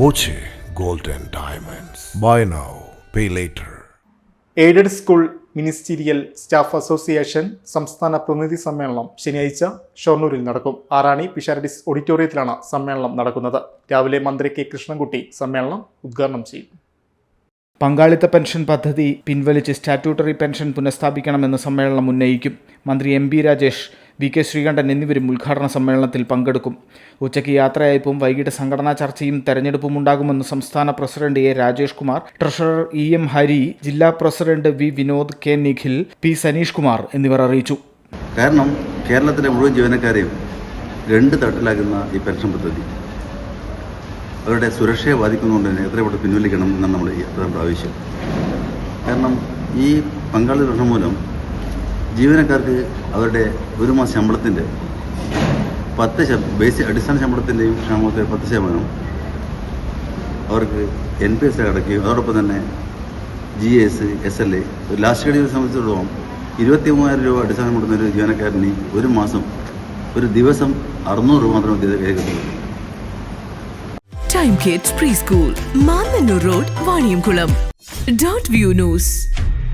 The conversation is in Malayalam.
Boche golden diamonds. Buy now pay later later. Aided school ministerial staff association സംസ്ഥാന പ്രതിനിധി സമ്മേളനം ശനിയാഴ്ച ഷൊർണൂരിൽ നടക്കും. ആറാണി പിഷാരഡിസ് ഓഡിറ്റോറിയത്തിലാണ് സമ്മേളനം നടക്കുന്നത്. രാവിലെ മന്ത്രി കെ കൃഷ്ണൻകുട്ടി സമ്മേളനം ഉദ്ഘാടനം ചെയ്യും. പങ്കാളിത്ത പെൻഷൻ പദ്ധതി പിൻവലിച്ച് സ്റ്റാറ്റ്യൂട്ടറി പെൻഷൻ പുനഃസ്ഥാപിക്കണമെന്ന് സമ്മേളനം ഉന്നയിക്കും. മന്ത്രി M B Rajesh V K Sreekandan എന്നിവരും ഉദ്ഘാടന സമ്മേളനത്തിൽ പങ്കെടുക്കും. ഉച്ചയ്ക്ക് യാത്രയയപ്പും വൈകിട്ട് സംഘടനാ ചർച്ചയും തെരഞ്ഞെടുപ്പും ഉണ്ടാകുമെന്ന് സംസ്ഥാന president A Rajesh Kumar treasurer E M Hari ജില്ലാ president V Vinod K Nikhil P Saneesh Kumar എന്നിവർ അറിയിച്ചു. കാരണം കേരളത്തിലെ മുഴുവൻ ജീവനക്കാരെയും രണ്ട് തട്ടിലാക്കുന്ന ഈ പെൻഷൻ പദ്ധതി. അവരുടെ സുരക്ഷയെ ബാധിക്കുന്നതുകൊണ്ട് തന്നെ എത്ര പെട്ടെന്ന് പിൻവലിക്കണം എന്നാണ് നമ്മുടെ പ്രധാന ആവശ്യം. കാരണം ഈ പങ്കാളി പ്രശ്നം മൂലം ജീവനക്കാർക്ക് അവരുടെ ഒരു മാസ ശമ്പളത്തിന്റെ പത്ത് ബേസിക് അടിസ്ഥാന ശമ്പളത്തിന്റെയും ക്ഷാമത്തെ പത്ത് ശതമാനം അവർക്ക് എൻ പി എസ് അടയ്ക്കുകയും അതോടൊപ്പം തന്നെ G S S L A last ഘടിയെ സംബന്ധിച്ചിടത്തോളം ഇരുപത്തി മൂവായിരം രൂപ അടിസ്ഥാനം കൊടുക്കുന്ന ഒരു ജീവനക്കാരന് ഒരു മാസം ഒരു ദിവസം അറുന്നൂറ് രൂപ മാത്രമേ രേഖപ്പെടുത്തുള്ളൂ Time Kids preschool Mannanur road Vaniyamkulam dot view news